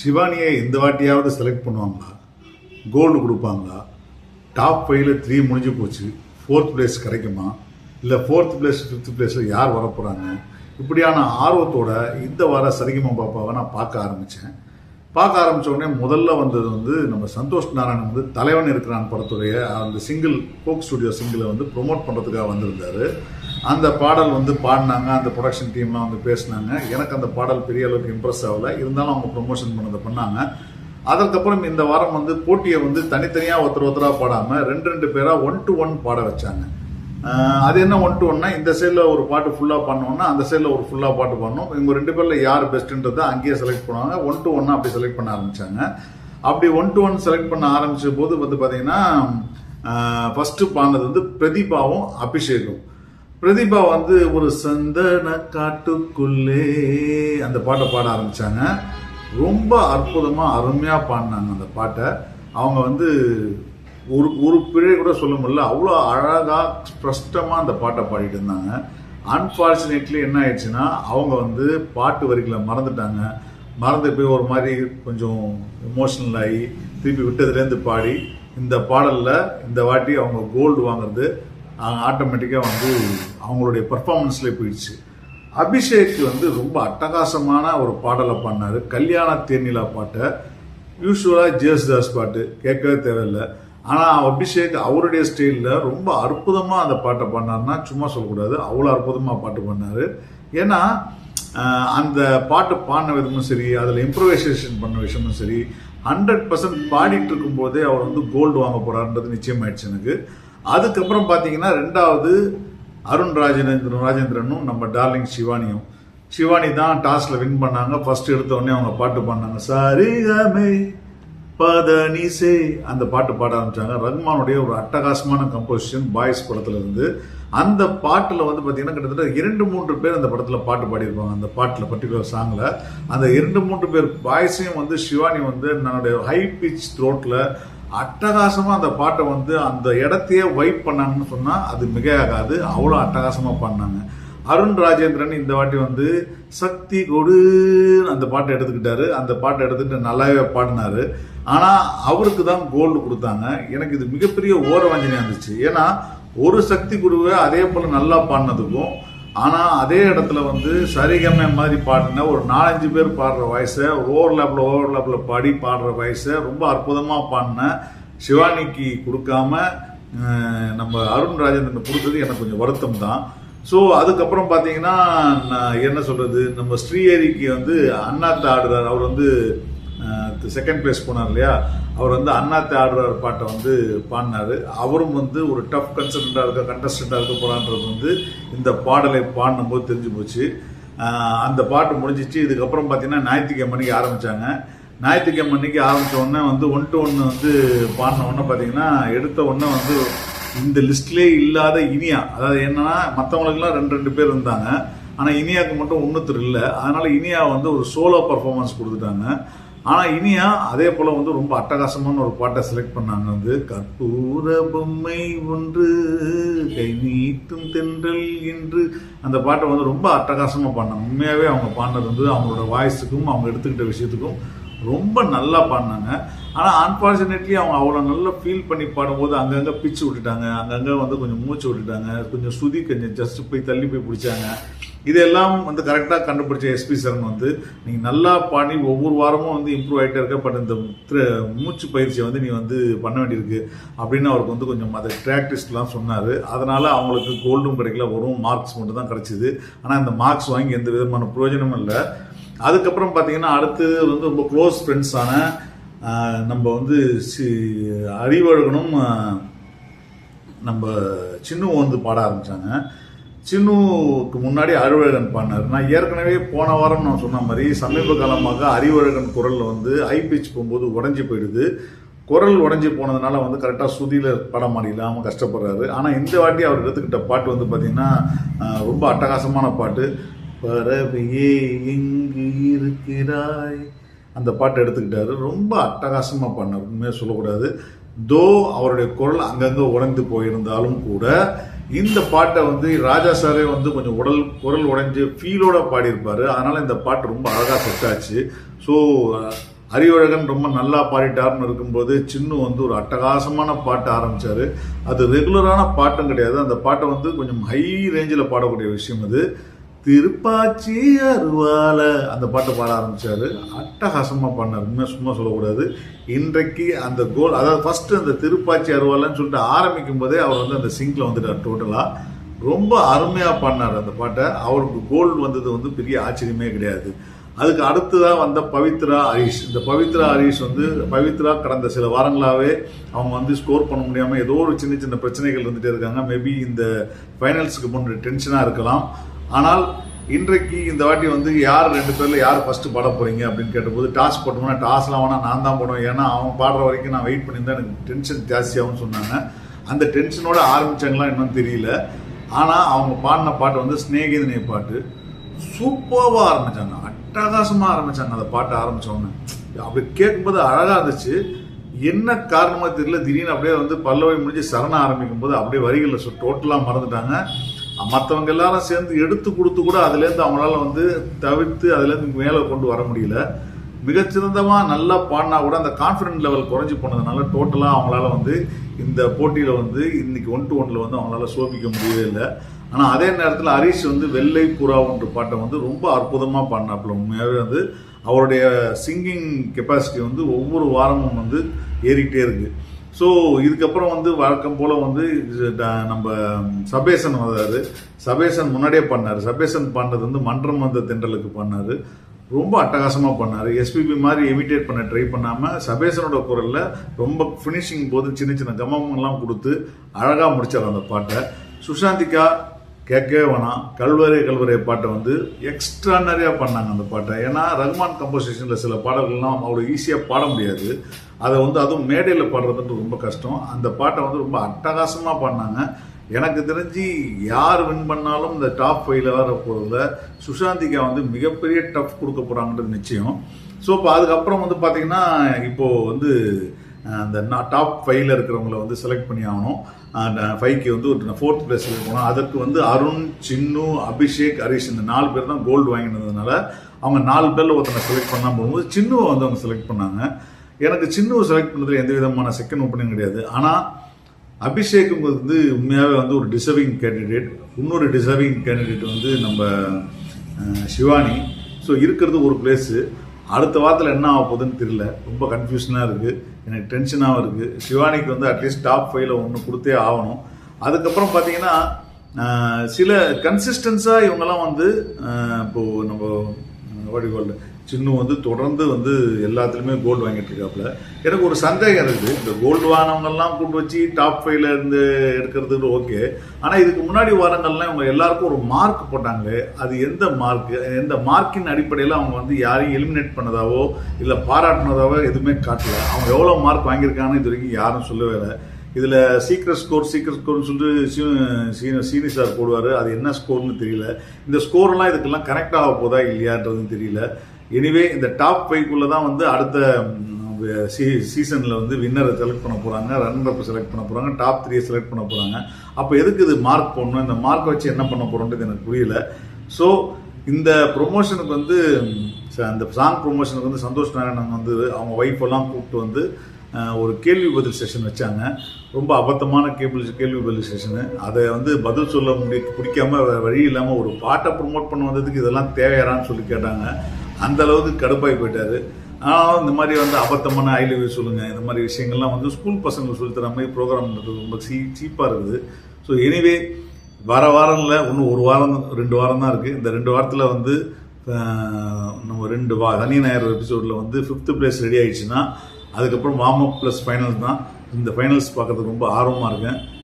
சிவானியை இந்த வாட்டியாவது செலக்ட் பண்ணுவாங்களா? கோல்டு கொடுப்பாங்களா? டாப் ஃபைவ்ல த்ரீ முடிஞ்சு போச்சு. ஃபோர்த் பிளேஸ் கிடைக்குமா? இல்லை ஃபோர்த் பிளேஸ் ஃபிஃப்த் பிளேஸில் யார் வரப்போகிறாங்க இப்படியான ஆர்வத்தோட இந்த வார சரிகமா பாப்பாவை நான் பார்க்க ஆரம்பித்தேன் பார்க்க ஆரம்பிச்ச உடனே முதல்ல வந்தது வந்து நம்ம சந்தோஷ் நாராயணன் வந்து தலைவன் இருக்கிறான் படத்துடைய அந்த சிங்கிள் கோக் ஸ்டுடியோ சிங்கிளை வந்து ப்ரொமோட் பண்ணுறதுக்காக வந்திருந்தாரு. அந்த பாடல் வந்து பாடினாங்க அந்த ப்ரொடக்ஷன் டீம்லாம் வந்து பேசினாங்க. எனக்கு அந்த பாடல் பெரிய அளவுக்கு இம்ப்ரெஸ் ஆகல. இருந்தாலும் அவங்க ப்ரொமோஷன் பண்ணதை பண்ணாங்க. அதற்கப்புறம் இந்த வாரம் வந்து போட்டியை வந்து தனித்தனியாக ஒருத்தர் ஒருத்தராக பாடாமல் ரெண்டு ரெண்டு பேராக ஒன் டு ஒன் பாட வச்சாங்க. அது என்ன ஒன் டு ஒன்னா இந்த சைடில் ஒரு பாட்டு ஃபுல்லாக பண்ணோம்னா அந்த சைடில் ஒரு ஃபுல்லாக பாட்டு பண்ணோம் இவங்க ரெண்டு பேரில் யார் பெஸ்ட்டுன்றதை அங்கேயே செலக்ட் பண்ணுவாங்க. ஒன் டு ஒன்னாக அப்படி செலக்ட் பண்ண ஆரம்பிச்சாங்க. அப்படி ஒன் டு ஒன் செலக்ட் பண்ண ஆரம்பித்த போது வந்து பார்த்தீங்கன்னா ஃபஸ்ட்டு பாடினது வந்து பிரதீபாவும் அபிஷேகும். பிரதீபா வந்து ஒரு சந்தன காட்டுக்குள்ளே அந்த பாட்டை பாட ஆரம்பிச்சாங்க. ரொம்ப அற்புதமாக அருமையாக பாடினாங்க அந்த பாட்டை. அவங்க வந்து ஒரு ஒரு பிழை கூட சொல்ல முடியல. அவ்வளோ அழகாக ஸ்பஷ்டமாக அந்த பாட்டை பாடிட்டு இருந்தாங்க. அன்பார்ச்சுனேட்லி என்ன ஆயிடுச்சுன்னா அவங்க வந்து பாட்டு வரிகளை மறந்துட்டாங்க. மறந்து போய் ஒரு மாதிரி கொஞ்சம் எமோஷனல் ஆகி திருப்பி விட்டதுலேருந்து பாடி இந்த பாடலில் இந்த வாட்டி அவங்க கோல்டு வாங்குறது ஆட்டோமேட்டிக்காக வந்து அவங்களுடைய பர்ஃபார்மன்ஸ்லேயே போயிடுச்சு. அபிஷேக் வந்து ரொம்ப அட்டகாசமான ஒரு பாடலை பண்ணார் கல்யாண தேனிலா பாட்டை. யூஸ்வலாக ஜேசுதாஸ் பாட்டு. கேட்கவே தேவையில்லை. ஆனால் அபிஷேக் அவருடைய ஸ்டைலில் ரொம்ப அற்புதமாக அந்த பாட்டை பண்ணார்னா சும்மா சொல்லக்கூடாது. அவ்வளோ அற்புதமாக பாட்டு பண்ணார் ஏன்னா அந்த பாட்டு பாடின விதமும் சரி அதில் இம்ப்ரவைசேஷன் பண்ண விஷயமும் சரி ஹண்ட்ரட் பர்சன்ட் பாடிட்டு இருக்கும்போதே அவர் வந்து கோல்டு வாங்க போகிறாருன்றது நிச்சயமாயிடுச்சு எனக்கு. அதுக்கப்புறம் பார்த்தீங்கன்னா ரெண்டாவது அருண் ராஜேந்திரன் ராஜேந்திரனும் நம்ம டார்லிங் சிவானியும். சிவானி தான் டாஸ்ல வின் பண்ணாங்க. ஃபர்ஸ்ட் எடுத்தோடனே அவங்க பாட்டு பாடினாங்க. சரிகமே பதனிசே அந்த பாட்டு பாட ஆரம்பிச்சாங்க. ரஹ்மானுடைய ஒரு அட்டகாசமான கம்போசிஷன் பாய்ஸ் படத்துல இருந்து அந்த பாட்டில் வந்து பார்த்தீங்கன்னா கிட்டத்தட்ட இரண்டு மூன்று பேர் அந்த படத்தில் பாட்டு பாடியிருப்பாங்க. அந்த பாட்டில் பர்டிகுலர் சாங்ல அந்த இரண்டு மூன்று பேர் பாய்ஸையும் வந்து சிவானி வந்து என்னுடைய ஹை பிச் த்ரோட்டில் அட்டகாசமா அந்த பாட்டை வந்து அந்த இடத்தையே வைப் பண்ணாங்கன்னு சொன்னா அது மிகையாகாது. அவ்வளோ அட்டகாசமா பண்ணாங்க. அருண் ராஜேந்திரன் இந்த வாட்டி வந்து சக்தி கொடு அந்த பாட்டை எடுத்துக்கிட்டாரு. அந்த பாட்டை எடுத்துக்கிட்டு நல்லாவே பாடினாரு. ஆனால் அவருக்கு தான் கோல்டு கொடுத்தாங்க. எனக்கு இது மிகப்பெரிய ஓரவஞ்சனையாக இருந்துச்சு. ஏன்னா ஒரு சக்தி குருவை அதே போல நல்லா பாடினதுக்கும் ஆனால் அதே இடத்துல வந்து சரிகமை மாதிரி பாடின ஒரு நாலஞ்சு பேர் பாடுற வயசை ஓவர் லேப்பில் பாடி பாடுற வயசை ரொம்ப அற்புதமாக பாடின சிவானிக்கு கொடுக்காம நம்ம அருண் ராஜேந்திரன் கொடுத்தது எனக்கு கொஞ்சம் வருத்தம் தான் ஸோ அதுக்கப்புறம் பார்த்தீங்கன்னா நான் என்ன சொல்கிறது நம்ம ஸ்ரீஹரிக்கு வந்து அண்ணாத்த ஆடுறார். அவர் வந்து செகண்ட் பிளேஸ் போனார் இல்லையா? அவர் வந்து அண்ணாத்தை ஆடுறார் பாட்டை வந்து பாடினாரு. அவரும் வந்து ஒரு டஃப் கன்சல்டண்டாக இருக்க கண்டஸ்டண்டாக இருக்க போகிறான்றது வந்து இந்த பாடலை பாடினும் போது தெரிஞ்சு போச்சு. அந்த பாட்டு முடிஞ்சிச்சு. இதுக்கப்புறம் பார்த்தீங்கன்னா ஞாயிற்றுக்கிழமை மணிக்கு ஆரம்பித்தாங்க ஞாயிற்றுக்கிழமை மணிக்கு ஆரம்பித்த உடனே வந்து ஒன் டு ஒன்று வந்து பாடின உடனே பார்த்தீங்கன்னா எடுத்த உடனே வந்து இந்த லிஸ்ட்லேயே இல்லாத இனியா அதாவது என்னன்னா மற்றவங்களுக்குலாம் ரெண்டு ரெண்டு பேர் இருந்தாங்க. ஆனால் இனியாவுக்கு மட்டும் ஒன்றுத்தர் இல்லை. அதனால இனியா வந்து ஒரு சோலோ பர்ஃபார்மன்ஸ் கொடுத்துட்டாங்க. ஆனால் இனியா அதே போல் வந்து ரொம்ப அட்டகாசமான ஒரு பாட்டை செலக்ட் பண்ணாங்க வந்து கற்பூர பொம்மை ஒன்று கை நீட்டும் தென்றல் என்று. அந்த பாட்டை வந்து ரொம்ப அட்டகாசமாக பாடினாங்க உண்மையாகவே அவங்க பாடினது வந்து அவங்களோட வாய்ஸுக்கும் அவங்க எடுத்துக்கிட்ட விஷயத்துக்கும் ரொம்ப நல்லா பாடினாங்க. ஆனால் அன்பார்ச்சுனேட்லி அவங்க அவ்வளோ நல்லா ஃபீல் பண்ணி பாடும்போது அங்கங்கே பிச்சு விட்டுட்டாங்க. அங்கங்கே வந்து கொஞ்சம் மூச்சு விட்டுட்டாங்க. கொஞ்சம் சுதி கொஞ்சம் ஜஸ்ட் போய் தள்ளி போய் பிடிச்சாங்க. இதெல்லாம் வந்து கரெக்டாக கண்டுபிடிச்ச எஸ்பி சரண் வந்து நீங்கள் நல்லா பாடி ஒவ்வொரு வாரமும் வந்து இம்ப்ரூவ் ஆகிட்டே இருக்க பட் இந்த த்ர- மூச்சு பயிற்சியை வந்து நீ வந்து பண்ண வேண்டியிருக்கு அப்படின்னு அவருக்கு வந்து கொஞ்சம் அதை ப்ராக்டிஸ்லாம் சொன்னார். அதனால் அவங்களுக்கு கோல்டும் கிடைக்கல வரும் மார்க்ஸ் மட்டும் தான் கிடச்சிது. ஆனால் இந்த மார்க்ஸ் வாங்கி எந்த விதமான பிரயோஜனமும் இல்லை. அதுக்கப்புறம் பார்த்தீங்கன்னா அடுத்து வந்து ரொம்ப க்ளோஸ் ஃப்ரெண்ட்ஸான நம்ம வந்து சி- அறிவழகனும் நம்ம சின்னு வந்து பாட ஆரம்பித்தாங்க சின்னுக்கு முன்னாடி அறிவழகன் பாடினார் நான் ஏற்கனவே போன வாரம் நான் சொன்ன மாதிரி சமீப காலமாக அறிவழகன் குரலில் வந்து ஹை பிச் போகும்போது உடஞ்சி போயிடுது. குரல் உடஞ்சி போனதுனால வந்து கரெக்டாக சுதியில் பாட முடியலாம கஷ்டப்படுறாரு. ஆனால் இந்த வாட்டி அவர் எடுத்துக்கிட்ட பாட்டு வந்து பார்த்திங்கன்னா ரொம்ப அட்டகாசமான பாட்டு. பறவையே எங்கு இருக்கிறாய்? அந்த பாட்டை எடுத்துக்கிட்டாரு. ரொம்ப அட்டகாசமாக பண்ணார். உண்மையாக சொல்லக்கூடாது. தோ அவருடைய குரல் அங்கங்கே உடைந்து போயிருந்தாலும் கூட இந்த பாட்டை வந்து ராஜா சாரே வந்து கொஞ்சம் உடல் குரல் உடைஞ்சு ஃபீலோட பாடியிருப்பார். அதனால் இந்த பாட்டு ரொம்ப அழகாக செட்டாச்சு ஸோ அறிவழகன் ரொம்ப நல்லா பாடிட்டார்னு இருக்கும்போது சின்னு வந்து ஒரு அட்டகாசமான பாட்டு ஆரம்பிச்சாரு. அது ரெகுலரான பாட்டும் கிடையாது. அந்த பாட்டை வந்து கொஞ்சம் ஹை ரேஞ்சில் பாடக்கூடிய விஷயம் அது. திருப்பாச்சி அருவால அந்த பாட்டை பாட ஆரம்பிச்சாரு. அட்டகாசமா பண்ணார். இன்னும் சும்மா சொல்லக்கூடாது. இன்றைக்கு அந்த கோல் அதாவது ஃபர்ஸ்ட் அந்த திருப்பாச்சி அருவாலன்னு சொல்லிட்டு ஆரம்பிக்கும் போதே அவர் வந்து அந்த சிங்க்ல வந்துட்டார் டோட்டலா ரொம்ப அருமையா பண்ணார் அந்த பாட்டை. அவருக்கு கோல் வந்தது வந்து பெரிய ஆச்சரியமே கிடையாது. அதுக்கு அடுத்ததாக வந்த பவித்ரா ஹரிஷ். இந்த பவித்ரா ஹரிஷ் வந்து பவித்ரா கடந்த சில வாரங்களாகவே அவங்க வந்து ஸ்கோர் பண்ண முடியாமல் ஏதோ ஒரு சின்ன சின்ன பிரச்சனைகள் இருந்துகிட்டே இருக்காங்க. மேபி இந்த ஃபைனல்ஸுக்கு முன்னாடி டென்ஷனாக இருக்கலாம். ஆனால் இன்றைக்கு இந்த வாட்டி வந்து யார் ரெண்டு பேரில் யார் ஃபஸ்ட்டு பாட போறீங்க அப்படின்னு கேட்டபோது டாஸ் போட்டோம்னா டாஸ்லாம் வேணால் நான் தான் போடுவேன். ஏன்னா அவன் பாடுற வரைக்கும் நான் வெயிட் பண்ணியிருந்தேன். எனக்கு டென்ஷன் ஜாஸ்தியாகும்னு சொன்னாங்க. அந்த டென்ஷனோட ஆரம்பித்தாங்களாம் இன்னும் தெரியல. ஆனால் அவங்க பாடின பாட்டு வந்து ஸ்நேகிதனை பாட்டு. சூப்பராக ஆரம்பித்தாங்க அட்டகாசமாக ஆரம்பித்தாங்க அந்த பாட்டை ஆரம்பித்தோன்னு அப்படி கேட்கும்போது அழகாக இருந்துச்சு. என்ன காரணமாக தெரியல. திடீர்னு அப்படியே வந்து பல்லவை முடிஞ்சு சரண ஆரம்பிக்கும் போது அப்படியே வரிகளில் டோட்டலாக மறந்துட்டாங்க. மற்றவங்க எல்லாரும் சேர்ந்து எடுத்து கொடுத்து கூட அதுலேருந்து அவங்களால வந்து தவிர்த்து அதுலேருந்து மேலே கொண்டு வர முடியல. மிகச்சிறந்தமாக நல்லா பாடினா கூட அந்த கான்ஃபிடென்ட் லெவல் குறைஞ்சி போனதுனால டோட்டலாக அவங்களால வந்து இந்த போட்டியில் வந்து இன்னைக்கு ஒன் டு ஒன்ல வந்து அவங்களால சோபிக்க முடியவே இல்லை. ஆனால் அதே நேரத்தில் ஹரீஷ் வந்து வெள்ளை புறா ஒன்று பாட்டை வந்து ரொம்ப அற்புதமாக பாடினாப்புல. உண்மையாகவே வந்து அவருடைய சிங்கிங் கெப்பாசிட்டி வந்து ஒவ்வொரு வாரமும் வந்து ஏறிக்கிட்டே இருக்குது ஸோ இதுக்கப்புறம் வந்து வழக்கம் போல் வந்து நம்ம சபேசன் வந்தார் சபேசன் முன்னாடியே பண்ணார். சபேசன் பண்ணது வந்து மன்றம் வந்த தென்றலுக்கு பண்ணார். ரொம்ப அட்டகாசமாக பண்ணார். எஸ்பிபி மாதிரி எமிட்டேட் பண்ண ட்ரை பண்ணாமல் சபேசனோட குரலில் ரொம்ப ஃபினிஷிங் போது சின்ன சின்ன கமமெல்லாம் கொடுத்து அழகாக முடித்தார் அந்த பாட்டை. சுஷாந்திகா கேட்கவே வேணாம். கல்வரை கல்வரை பாட்டை வந்து எக்ஸ்ட்ரானரியா பண்ணாங்க அந்த பாட்டை. ஏன்னா ரஹ்மான் கம்போசிஷனில் சில பாடல்கள்லாம் அவ்வளோ ஈஸியாக பாட முடியாது. அதை வந்து அதுவும் மேடையில் பாடுறதுன்றது ரொம்ப கஷ்டம். அந்த பாட்டை வந்து ரொம்ப அட்டகாசமாக பாடினாங்க. எனக்கு தெரிஞ்சு யார் வின் பண்ணாலும் இந்த டாப் ஃபைவ்ல வர போகிறதுல சுஷாந்திகா வந்து மிகப்பெரிய டஃப் கொடுக்க போகிறாங்கன்றது நிச்சயம். ஸோ இப்போ அதுக்கப்புறம் வந்து பார்த்தீங்கன்னா இப்போது வந்து அந்த டாப் ஃபைவ்ல இருக்கிறவங்கள வந்து செலக்ட் பண்ணி ஆகணும். ஃபைவ்க்கு வந்து ஒரு ஃபோர்த் பிளேஸில் போகணும். அதற்கு வந்து அருண் சின்னு அபிஷேக் ஹரிஷ் இந்த நாலு பேர் தான் கோல்டு வாங்கினதுனால அவங்க நாலு பேரில் ஒருத்தனை செலக்ட் பண்ணாம போகும்போது சின்னுவை வந்து அவங்க செலக்ட் பண்ணாங்க. எனக்கு சின்னுவை செலக்ட் பண்ணதில் எந்த விதமான செகண்ட் ஒப்பனிங் கிடையாது. ஆனால் அபிஷேக்கும் வந்து உண்மையாகவே வந்து ஒரு டிசர்விங் கேண்டிடேட் இன்னொரு டிசர்விங் கேண்டிடேட் வந்து நம்ம சிவானி. ஸோ இருக்கிறது ஒரு பிளேஸு அடுத்த வாரத்தில் என்ன ஆக போகுதுன்னு தெரியல. ரொம்ப கன்ஃபியூஷனாக இருக்குது எனக்கு டென்ஷனாகவும் இருக்குது சிவானிக்கு வந்து அட்லீஸ்ட் டாப் ஃபைவ்ல ஒன்று கொடுத்தே ஆகணும். அதுக்கப்புறம் பார்த்தீங்கன்னா சில கன்சிஸ்டன்ஸாக இவங்கெல்லாம் வந்து இப்போது நம்ம வடிகோல் சின்னு வந்து தொடர்ந்து வந்து எல்லாத்துலேயுமே கோல்டு வாங்கிட்டு இருக்காப்புல. எனக்கு ஒரு சந்தேகம் இருக்குது. இந்த கோல்டு வாங்கினவங்கெல்லாம் கூட்டு வச்சு டாப் ஃபைவ்ல இருந்து எடுக்கிறது ஓகே ஆனால் இதுக்கு முன்னாடி வாரங்கள்லாம் இவங்க எல்லாருக்கும் ஒரு மார்க் போட்டாங்களே. அது எந்த மார்க் எந்த மார்க்கின் அடிப்படையில் அவங்க வந்து யாரையும் எலிமினேட் பண்ணதாவோ இல்லை பாராட்டினதாவோ எதுவுமே காட்டல. அவங்க எவ்வளோ மார்க் வாங்கியிருக்காங்கன்னு இது வரைக்கும் யாரும் சொல்லவே இல்லை. இதில் சீக்கிரம் ஸ்கோர் சீக்கிரம் ஸ்கோர்னு சொல்லிட்டு சீன சீனி சார் போடுவார். அது என்ன ஸ்கோர்னு தெரியல. இந்த ஸ்கோர்லாம் இதுக்கெல்லாம் கரெக்ட் ஆக போதா இல்லையான்றதும் தெரியல. எனிவே இந்த டாப் ஃபைவ்க்குள்ளே தான் வந்து அடுத்த சீ சீசனில் வந்து வின்னரை செலக்ட் பண்ண போகிறாங்க ரன்னர் செலக்ட் பண்ண போகிறாங்க டாப் த்ரீயை செலக்ட் பண்ண போகிறாங்க அப்போ எதுக்கு இது மார்க் போடணும்? இந்த மார்க் வச்சு என்ன பண்ண போகிறோன்றது எனக்கு புரியல. ஸோ இந்த ப்ரொமோஷனுக்கு வந்து ச- அந்த சாங் ப்ரொமோஷனுக்கு வந்து சந்தோஷ் நாராயணன் வந்து அவங்க ஒய்ஃப் எல்லாம் கூப்பிட்டு வந்து ஒரு கேள்வி பதில் செஷன் வச்சாங்க. ரொம்ப அபத்தமான கேள்வி கேள்வி பதில் செஷனு அதை வந்து பதில் சொல்ல முடி பிடிக்காம வழி இல்லாமல் ஒரு பாட்டை ப்ரொமோட் பண்ண வந்ததுக்கு இதெல்லாம் தேவையாரான்னு சொல்லி கேட்டாங்க. அந்த அளவுக்கு கடுப்பாகி போயிட்டாரு. ஆனால் இந்த மாதிரி வந்து அபத்தமான ஐ லவ் சொல்லுங்க இந்த மாதிரி விஷயங்கள்லாம் வந்து ஸ்கூல் பசங்களுக்கு சொல்லித்தர தர மாதிரி ப்ரோக்ராம் ரொம்ப சீ சீப்பாக இருக்குது. ஸோ எனிவே வர வாரம் இல்லை இன்னும் ஒரு வாரம் ரெண்டு வாரம் தான் இருக்குது இந்த ரெண்டு வாரத்தில் வந்து நம்ம ரெண்டு வா சனி ஞாயிறு எபிசோடில் வந்து ஃபிஃப்த்து பிளேஸ் ரெடி ஆயிடுச்சுன்னா அதுக்கப்புறம் வார்ம் அப் ப்ளஸ் ஃபைனல்ஸ் தான். இந்த ஃபைனல்ஸ் பார்க்கறதுக்கு ரொம்ப ஆர்வமாக இருக்கேன்.